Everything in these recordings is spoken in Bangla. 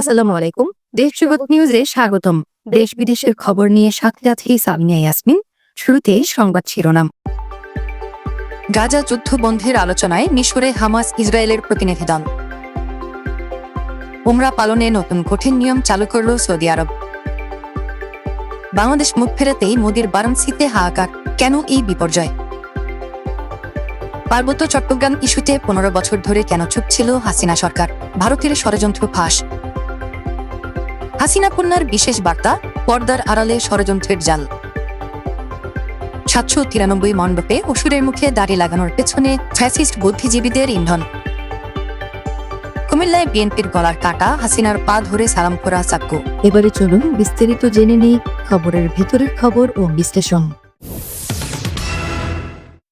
আসসালামু আলাইকুম। দেশ জগৎ নিউজে স্বাগতম। দেশ বিদেশের খবর নিয়ে সাথে আছি সামিয়া ইয়াসমিন। শুরুতে সংবাদ শিরোনাম। গাজা যুদ্ধ বন্ধের আলোচনায় মিশরে হামাস ইসরায়েলের প্রতিনিধি দল উমরা পালনে নতুন কঠিন নিয়ম চালু করল সৌদি আরব। বাংলাদেশ মুখ ফেরাতেই মোদির বারাণসীতে হাহাকার। কেন এই বিপর্যয়? পার্বত্য চট্টগ্রাম ইস্যুতে পনেরো বছর ধরে কেন চুপ ছিল হাসিনা সরকার? ভারতের ষড়যন্ত্র ফাঁস। হাসিনা কন্যার বিশেষ বার্তা পর্দার আড়ালে ষড়যন্ত্রের জাল। সাতশো তিরানব্বই মণ্ডপে অসুরের মুখে দাড়ি লাগানোর পেছনে ফ্যাসিস্ট বুদ্ধিজীবীদের ইন্ধন। কুমিল্লায় বিএনপির গলার কাটা হাসিনার পা ধরে সালাম করা চাক্কু এবারে চলুন বিস্তারিত জেনে নেই খবরের ভেতরের খবর ও বিশ্লেষণ।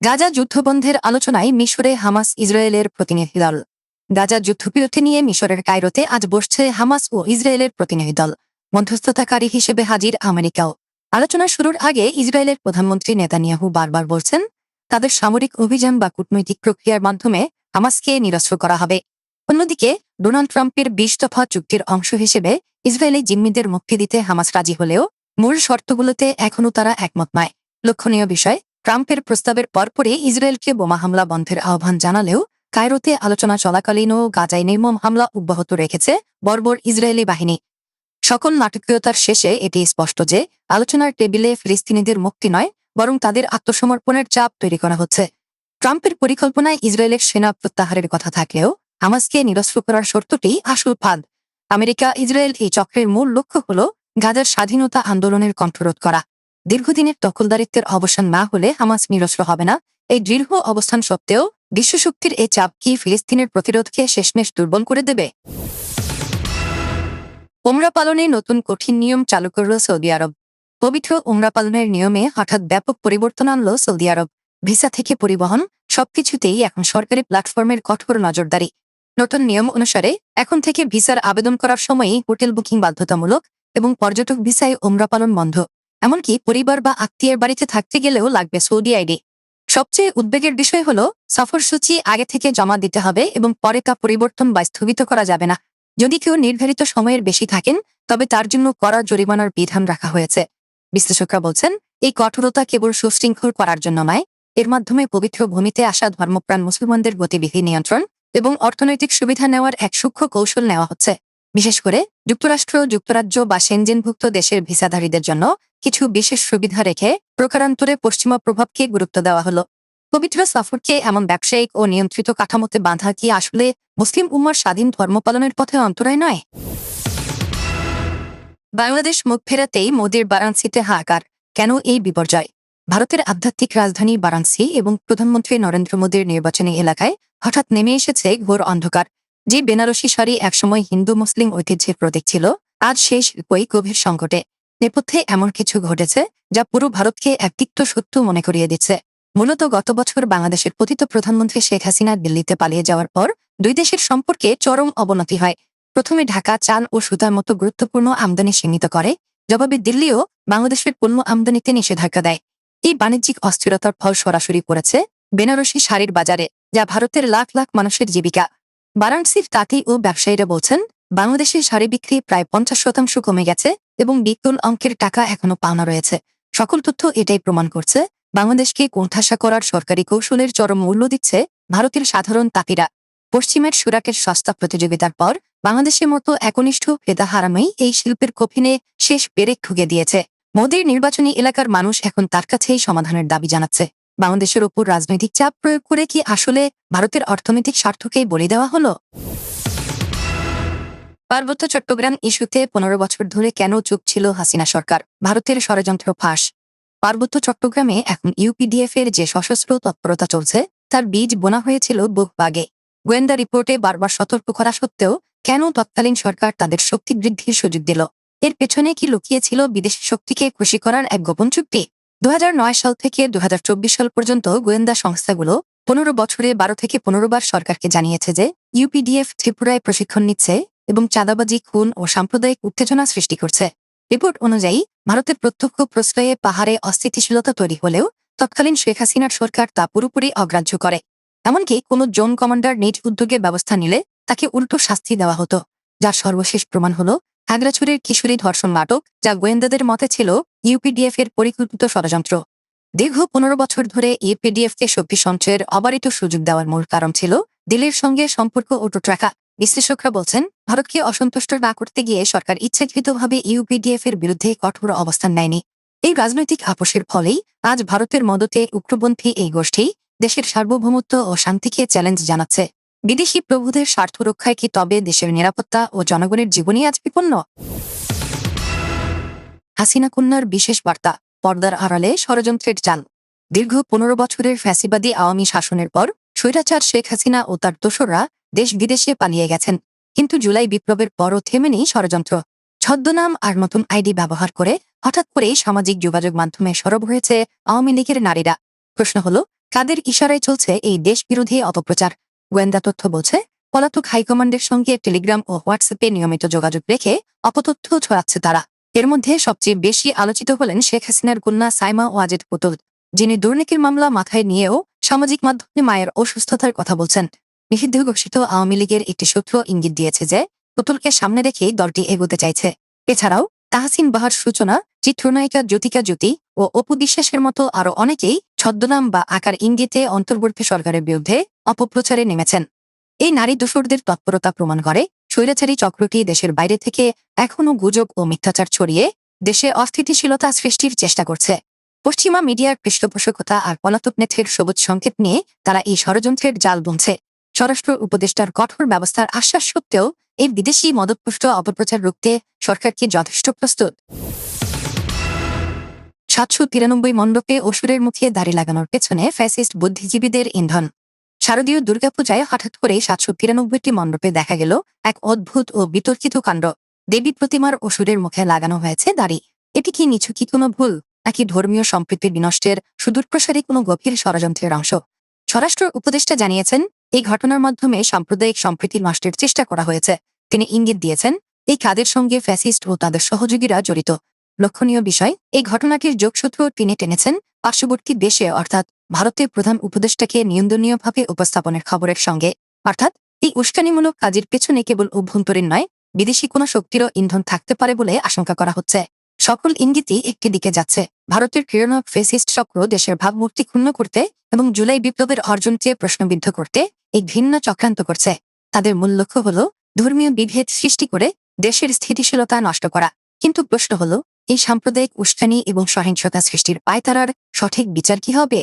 গাজা যুদ্ধবন্ধের আলোচনায় মিশরে হামাস ইসরায়েলের প্রতিনিধি দল। গাজা যুদ্ধবিরতি নিয়ে মিশরের কায়রোতে আজ বসছে হামাস ও ইসরায়েলের প্রতিনিধি দল। মধ্যস্থতাকারী হিসেবে হাজির আমেরিকাও। আলোচনা শুরুর আগে ইসরায়েলের প্রধানমন্ত্রী নেতানিয়াহু বারবার বলছেন, তাদের সামরিক অভিযান বা কূটনৈতিক প্রক্রিয়ার মাধ্যমে হামাসকে নিরস্ত্র করা হবে। অন্যদিকে, ডোনাল্ড ট্রাম্পের বিশ দফা চুক্তির অংশ হিসেবে ইসরায়েলি জিম্মিদের মুক্তি দিতে হামাস রাজি হলেও মূল শর্তগুলোতে এখনও তারা একমত নয়। লক্ষণীয় বিষয়, ট্রাম্পের প্রস্তাবের পরপরই ইসরায়েলকে বোমা হামলা বন্ধের আহ্বান জানালেও কায়রোতে আলোচনা চলাকালীনও গাজায় নির্মম হামলা অব্যাহত রেখেছে বর্বর ইসরায়েলি বাহিনী। সকল নাটকীয়তার শেষে এটি স্পষ্ট যে, আলোচনার টেবিলে ফিলিস্তিনিদের মুক্তি নয়, বরং তাদের আত্মসমর্পণের চাপ তৈরি করা হচ্ছে। ট্রাম্পের পরিকল্পনায় ইসরায়েলের সেনা প্রত্যাহারের কথা থাকলেও, হামাসকে নিরস্ত্র করার শর্তটি আসল ফাঁদ। আমেরিকা, ইসরায়েল এই চক্রের মূল লক্ষ্য হল গাজার স্বাধীনতা আন্দোলনের কণ্ঠরোধ করা। দীর্ঘদিনের দখলদারিত্বের অবসান না হলে হামাস নিরস্ত্র হবে না, এই দৃঢ় অবস্থান সত্ত্বেও বিশ্বশক্তির এ চাপ কি ফিলিস্তিনের প্রতিরোধকে শেষমেশ দুর্বল করে দেবে? উমরা পালনে নতুন কঠিন নিয়ম চালু করল সৌদি আরব। পবিত্র উমরা পালনের নিয়মে হঠাৎ ব্যাপক পরিবর্তন আনল সৌদি আরব। ভিসা থেকে পরিবহন, সবকিছুতেই এখন সরকারি প্ল্যাটফর্মের কঠোর নজরদারি। নতুন নিয়ম অনুসারে, এখন থেকে ভিসার আবেদন করার সময়ই হোটেল বুকিং বাধ্যতামূলক এবং পর্যটক ভিসায় উমরা পালন বন্ধ। এমনকি পরিবার বা আত্মীয়ের বাড়িতে থাকতে গেলেও লাগবে সৌদি আইডি। সবচেয়ে উদ্বেগের বিষয় হল সফরসূচি আগে থেকে জমা দিতে হবে এবং পরে তা পরিবর্তন বা স্থগিত করা যাবে না। যদি কেউ নির্ধারিত সময়ের বেশি থাকেন, তবে তার জন্য কড়া জরিমানার বিধান রাখা হয়েছে। বিশ্লেষকরা বলছেন, এই কঠোরতা কেবল সুশৃঙ্খল করার জন্য নয়, এর মাধ্যমে পবিত্র ভূমিতে আসা ধর্মপ্রাণ মুসলমানদের গতিবিধি নিয়ন্ত্রণ এবং অর্থনৈতিক সুবিধা নেওয়ার এক সূক্ষ্ম কৌশল নেওয়া হচ্ছে। বিশেষ করে যুক্তরাষ্ট্র, যুক্তরাজ্য বা সেনজেনভুক্ত দেশের ভিসাধারীদের জন্য কিছু বিশেষ সুবিধা রেখে প্রকারান্তরে পশ্চিমা প্রভাবকে গুরুত্ব দেওয়া হলো। পবিত্র সফরকে এমন ব্যবসায়িক ও নিয়ন্ত্রিত কাঠামোতে বাঁধা কি আসলে মুসলিম উম্মার স্বাধীন ধর্ম পালনের পথে অন্তরায় নয়? বাংলাদেশ মুখ ফেরাতেই মোদীর বারাণসীতে হাহাকার। কেন এই বিপর্যয়? ভারতের আধ্যাত্মিক রাজধানী বারাণসী এবং প্রধানমন্ত্রী নরেন্দ্র মোদীর নির্বাচনী এলাকায় হঠাৎ নেমে এসেছে ঘোর অন্ধকার। যে বেনারসি শাড়ি একসময় হিন্দু মুসলিম ঐতিহ্যের প্রতীক ছিল, আজ সেই শিল্পই গভীর সংকটে। নেপথ্যে এমন কিছু ঘটেছে, যা পুরো ভারতকে এক তিক্ত সত্য মনে করিয়ে দিচ্ছে। মূলত গত বছর বাংলাদেশের পতিত প্রধানমন্ত্রী শেখ হাসিনা দিল্লিতে পালিয়ে যাওয়ার পর দুই দেশের সম্পর্কে চরম অবনতি হয়। প্রথমে ঢাকা চাল ও সুতার মতো গুরুত্বপূর্ণ আমদানি সীমিত করে, জবাবে দিল্লিও বাংলাদেশের পণ্য আমদানিতে নিষেধাজ্ঞা দেয়। এই বাণিজ্যিক অস্থিরতার ফল সরাসরি পড়েছে বেনারসি শাড়ির বাজারে, যা ভারতের লাখ লাখ মানুষের জীবিকা। বারাণসীর তাঁতি ও ব্যবসায়ীরা বলছেন, বাংলাদেশের শাড়ি বিক্রি প্রায় পঞ্চাশ শতাংশ কমে গেছে এবং বিপুল অঙ্কের টাকা এখনও পাওনা রয়েছে। সকল তথ্য এটাই প্রমাণ করছে, বাংলাদেশকে কোণঠাসা করার সরকারি কৌশলের চরম মূল্য দিচ্ছে ভারতের সাধারণ তাঁতিরা পশ্চিমের সুরাকের সস্তা প্রতিযোগিতার পর বাংলাদেশের মতো একনিষ্ঠ ফেদা হারামেই এই শিল্পের কফিনে শেষ পেরেক ঠুকে দিয়েছে। মোদীর নির্বাচনী এলাকার মানুষ এখন তার কাছেই সমাধানের দাবি জানাচ্ছে। বাংলাদেশের ওপর রাজনৈতিক চাপ প্রয়োগ করে কি আসলে ভারতের অর্থনৈতিক স্বার্থকেই বলি দেওয়া হলো? পার্বত্য চট্টগ্রাম ইস্যুতে পনেরো বছর ধরে কেন চুপ ছিল হাসিনা সরকার? ভারতের ষড়যন্ত্র ফাঁস। পার্বত্য চট্টগ্রামে এখন ইউপিডিএফ এর যে সশস্ত্র তৎপরতা চলছে, তার বীজ বোনা হয়েছিল বহুবাগে গোয়েন্দা রিপোর্টে বারবার সতর্ক করা সত্ত্বেও কেন তৎকালীন সরকার তাদের শক্তি বৃদ্ধির সুযোগ দিল? এর পেছনে কি লুকিয়েছিল বিদেশি শক্তিকে খুশি করার এক গোপন চুক্তি? দু সাল থেকে দু হাজার চব্বিশ সাল পর্যন্ত গোয়েন্দা সংস্থাগুলো পনেরো বছরে বারো থেকে পনেরো বার সরকারকে জানিয়েছে যে ইউপিডিএফ ত্রিপুরায় প্রশিক্ষণ নিচ্ছে এবং চাঁদাবাজি, খুন ও সাম্প্রদায়িক উত্তেজনা সৃষ্টি করছে। রিপোর্ট অনুযায়ী ভারতের প্রত্যক্ষ প্রশ্রয়ে পাহাড়ে অস্থিতিশীলতা তৈরি হলেও তৎকালীন শেখ হাসিনার সরকার তা পুরোপুরি অগ্রাহ্য করে। এমনকি কোনো জোন কমান্ডার নিজ উদ্যোগে ব্যবস্থা নিলে তাকে উল্টো শাস্তি দেওয়া হতো, যার সর্বশেষ প্রমাণ হলো খাগড়াছড়ির কিশোরী ধর্ষণ নাটক, যা গোয়েন্দাদের মতে ছিল ইউপিডিএফ এর পরিকল্পিত ষড়যন্ত্র। দীর্ঘ পনেরো বছর ধরে ইউপিডিএফ কে শক্তি সঞ্চয়ের অবারিত সুযোগ দেওয়ার মূল কারণ ছিল দিল্লির সঙ্গে সম্পর্ক অটুট রাখা বিশ্লেষকরা বলছেন, ভারতকে অসন্তুষ্ট না করতে গিয়ে সরকার ইচ্ছাকৃতভাবে ইউপিডিএফ এর বিরুদ্ধে কঠোর অবস্থান নেয়নি। এই রাজনৈতিক আপোষের ফলেই আজ ভারতের মদতে উগ্রপন্থী এই গোষ্ঠী দেশের সার্বভৌমত্ব ও শান্তিকে চ্যালেঞ্জ জানাচ্ছে। বিদেশি প্রভুদের স্বার্থ রক্ষায় কি তবে দেশের নিরাপত্তা ও জনগণের জীবনই আজ বিপন্ন? হাসিনা কন্যার বিশেষ বার্তা, পর্দার আড়ালে ষড়যন্ত্রের চাল দীর্ঘ পনেরো বছরের ফ্যাসিবাদী আওয়ামী শাসনের পর স্বৈরাচার শেখ হাসিনা ও তার দোসররা দেশ বিদেশে পালিয়ে গেছেন। কিন্তু জুলাই বিপ্লবের পরও থেমেনি ষড়যন্ত্র। ছদ্মনাম আর নতুন আইডি ব্যবহার করে হঠাৎ করেই সামাজিক যোগাযোগ মাধ্যমে সরব হয়েছে আওয়ামী লীগের নারীরা। প্রশ্ন হল, কাদের ইশারায় চলছে এই দেশ বিরোধী অপপ্রচার? গোয়েন্দা তথ্য বলছে, পলাতক হাইকমান্ডের সঙ্গে টেলিগ্রাম ও হোয়াটসঅ্যাপে নিয়মিত যোগাযোগ রেখে অপতথ্য ছড়াচ্ছে তারা। এর মধ্যে সবচেয়ে বেশি আলোচিত হলেন শেখ হাসিনার কন্যা সাইমা ওয়াজেদ পুতুল, যিনি দুর্নীতির মামলা মাথায় নিয়েও সামাজিক মাধ্যমে মায়ের অসুস্থতার কথা বলছেন। নিষিদ্ধ ঘোষিত আওয়ামী লীগের একটি সূত্র ইঙ্গিত দিয়েছে যে পুতুলকে সামনে রেখেই দলটি এগোতে চাইছে। এছাড়াও তাহসিন বাহার সূচনা, চিত্রনায়িকা জ্যোতিকা জ্যোতি ও অপু বিশ্বাসের মতো আরও অনেকেই ছদ্মনাম বা আকার ইঙ্গিতে অন্তর্বর্তী সরকারের বিরুদ্ধে অপপ্রচারে নেমেছেন। এই নারী দোসরদের তৎপরতা প্রমাণ করে স্বৈরাচারী চক্রটি দেশের বাইরে থেকে এখনও গুজব ও মিথ্যাচার ছড়িয়ে দেশে অস্থিতিশীলতা সৃষ্টির চেষ্টা করছে। পশ্চিমা মিডিয়ার পৃষ্ঠপোষকতা আর পলাতক নেথের সবুজ সংকেত নিয়ে তারা এই ষড়যন্ত্রের জাল বুনছে। স্বরাষ্ট্র উপদেষ্টার কঠোর ব্যবস্থার আশ্বাস সত্ত্বেও এই বিদেশি মদতপুষ্ট অপপ্রচার রুখতে সরকার কি যথেষ্ট প্রস্তুত? সাতশো তিরানব্বই মণ্ডপে অসুরের মুখে দাড়ি লাগানোর পেছনে ফ্যাসিস্ট বুদ্ধিজীবীদের ইন্ধন। শারদীয় দুর্গাপূজায় হঠাৎ করে সাতশো তিরানব্বইটি মণ্ডপে দেখা গেল এক অদ্ভুত ও বিতর্কিত কাণ্ড। দেবী প্রতিমার অসুরের মুখে লাগানো হয়েছে দাড়ি। এটি কি নিচু কি কোনো ভুল, নাকি ধর্মীয় সম্প্রীতির বিনষ্টের সুদূরপ্রসারী কোনো গভীর ষড়যন্ত্রের অংশ? স্বরাষ্ট্র উপদেষ্টা জানিয়েছেন এই ঘটনার মাধ্যমে সাম্প্রদায়িক সম্প্রীতি নষ্টের চেষ্টা করা হয়েছে। তিনি ইঙ্গিত দিয়েছেন, এই কাদের সঙ্গে ফ্যাসিস্ট ও তাদের সহযোগীরা জড়িত। লক্ষণীয় বিষয়, এই ঘটনাটির যোগসূত্র তিনি টেনেছেন, পার্শ্ববর্তী দেশে অর্থাৎ ভারতের প্রধান উপদেষ্টাকে নিয়ন্ত্রণীয়ভাবে উপস্থাপনের খবরের সঙ্গে। অর্থাৎ, এই উস্কানিমূলক কাজের পেছনে কেবল অভ্যন্তরীণ নয়, বিদেশি কোনো শক্তিরও ইন্ধন থাকতে পারে বলে আশঙ্কা করা হচ্ছে। সকল ইঙ্গিতই একটি দিকে যাচ্ছে। ভারতের ক্রিয়নক ফেসিস্ট চক্র দেশের ভাবমূর্তি ক্ষুণ্ণ করতে এবং জুলাই বিপ্লবের অর্জনকে প্রশ্নবিদ্ধ করতে এই ঘৃণ্য চক্রান্ত করছে। তাদের মূল লক্ষ্য হল ধর্মীয় বিভেদ সৃষ্টি করে দেশের স্থিতিশীলতা নষ্ট করা। কিন্তু প্রশ্ন হল, এই সাম্প্রদায়িক উস্কানি এবং সহিংসতা সৃষ্টির পায়তারার সঠিক বিচার কি হবে?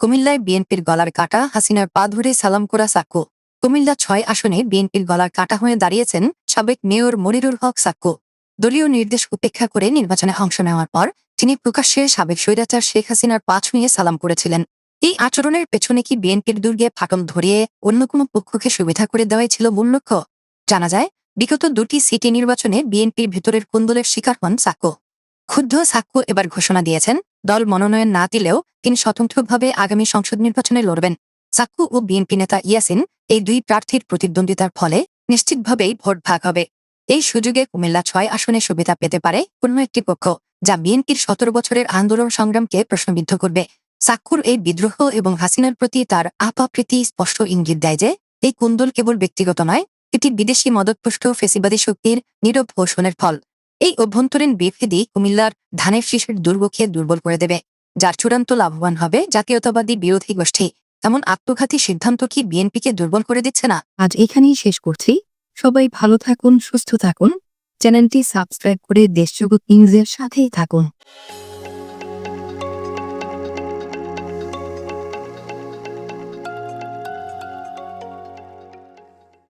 কুমিল্লায় বিএনপির গলার কাটা হাসিনার পা ধরে সালাম করা সাক্কু কুমিল্লা ছয় আসনে বিএনপির গলার কাটা হয়ে দাঁড়িয়েছেন সাবেক মেয়র মনিরুল হক সাক্কু দলীয় নির্দেশ উপেক্ষা করে নির্বাচনে অংশ নেওয়ার পর তিনি প্রকাশ্যে সাবেক স্বৈরাচার শেখ হাসিনার পা ছুঁয়ে সালাম করেছিলেন। এই আচরণের পেছনে কি বিএনপির দুর্গে ফাটল ধরিয়ে অন্য কোনো পক্ষকে সুবিধা করে দেওয়াই ছিল মূল লক্ষ্য? জানা যায়, বিগত দুটি সিটি নির্বাচনে বিএনপির ভেতরের কুন্দলের শিকার হন সাক্কু। ক্ষুব্ধ সাক্কু এবার ঘোষণা দিয়েছেন, দল মনোনয়ন না দিলেও তিনি স্বতন্ত্রভাবে আগামী সংসদ নির্বাচনে লড়বেন। সাক্কু ও বিএনপি নেতা ইয়াসিন এই দুই প্রার্থীর প্রতিদ্বন্দ্বিতার ফলে নিশ্চিতভাবেই ভোট ভাগ হবে। এই সুযোগে কুমিল্লা ছয় আসনে সুবিধা পেতে পারে কোনো একটি পক্ষ, যা বিএনপির সতেরো বছরের আন্দোলন সংগ্রামকে প্রশ্নবিদ্ধ করবে। সাক্ষুর এই বিদ্রোহ এবং হাসিনার প্রতি তার আপাপ্রীতি স্পষ্ট ইঙ্গিত দেয় যে, এই কুন্দল কেবল ব্যক্তিগত নয়, এটি বিদেশি মদতপুষ্ট ফেসিবাদী শক্তির নীরব ঘোষণের ফল। এই অভ্যন্তরীণ বিভেদই কুমিল্লার ধানের শীষের দুর্গকে দুর্বল করে দেবে, যার চূড়ান্ত লাভবান হবে জাতীয়তাবাদী বিরোধী গোষ্ঠী। এমন আত্মঘাতী সিদ্ধান্ত কি বিএনপিকে দুর্বল করে দিচ্ছে না? আজ এখানেই শেষ করছি। সবাই ভালো থাকুন, সুস্থ থাকুন। চ্যানেলটি সাবস্ক্রাইব করে দেশজগৎ নিউজের সাথেই থাকুন।